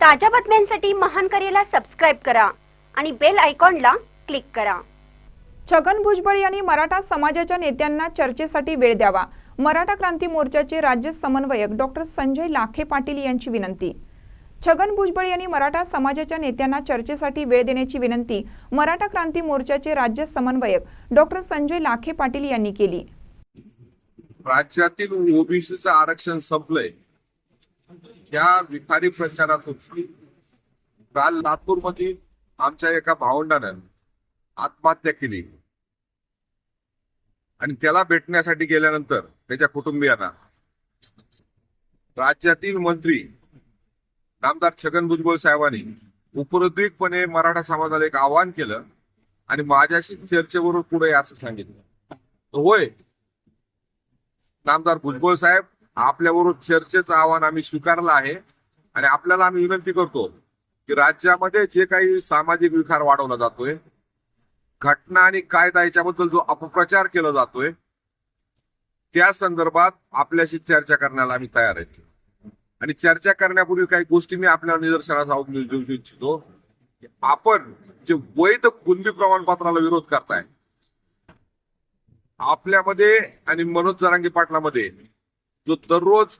ताज्या बातम्यांसाठी महान करेला सबस्क्राईब करा आणि बेल आयकॉनला क्लिक करा. छगन भुजबळ यांनी मराठा समाजाच्या नेत्यांना चर्चेसाठी वेळ द्यावा. मराठा क्रांती मोर्चाचे राज्य समन्वयक डॉक्टर संजय लाखे पाटील यांची विनंती. छगन भुजबळ यांनी मराठा समाजाच्या नेत्यांना चर्चेसाठी वेळ देण्याची विनंती मराठा क्रांती मोर्चाचे राज्य समन्वयक डॉक्टर संजय लाखे पाटील यांनी केली. राज्यातील ओबीसीचं आरक्षण संपलंय. या विखारी प्रचारातून काल लातूरमध्ये आमच्या एका भावंडानं आत्महत्या केली. आणि त्याला भेटण्यासाठी गेल्यानंतर त्याच्या कुटुंबियांना राज्यातील मंत्री नामदार छगन भुजबळ साहेबांनी उपरोद्विकपणे मराठा समाजाला एक आवाहन केलं आणि माझ्याशी चर्चेवरून पुढे असं सांगितलं. होय नामदार भुजबळ साहेब आपल्याबरोबर चर्चेचं आव्हान आम्ही स्वीकारलं आहे. आणि आपल्याला आम्ही विनंती करतो की राज्यामध्ये जे काही सामाजिक विकार वाढवला जातोय घटना आणि कायदा याच्याबद्दल जो अपप्रचार केला जातोय त्या संदर्भात आपल्याशी चर्चा करण्याला आम्ही तयार आहेत. आणि चर्चा करण्यापूर्वी काही गोष्टी मी आपल्या निदर्शनास देऊ इच्छितो. आपण जे वैध कुणबी प्रमाणपत्राला विरोध करताय आपल्यामध्ये आणि मनोज जरांगी पाटलामध्ये जो दररोज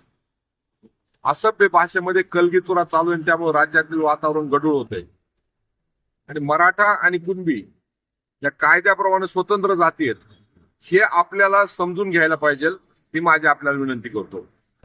असभ्य भाषेमध्ये कलगीतुरा चालू आहे त्यामुळे राज्यातील वातावरण गडूळ होत आहे आणि मराठा आणि कुणबी या कायद्याप्रमाणे स्वतंत्र जाती आहेत हे आपल्याला समजून घ्यायला पाहिजे ही माझी आपल्याला विनंती करतो.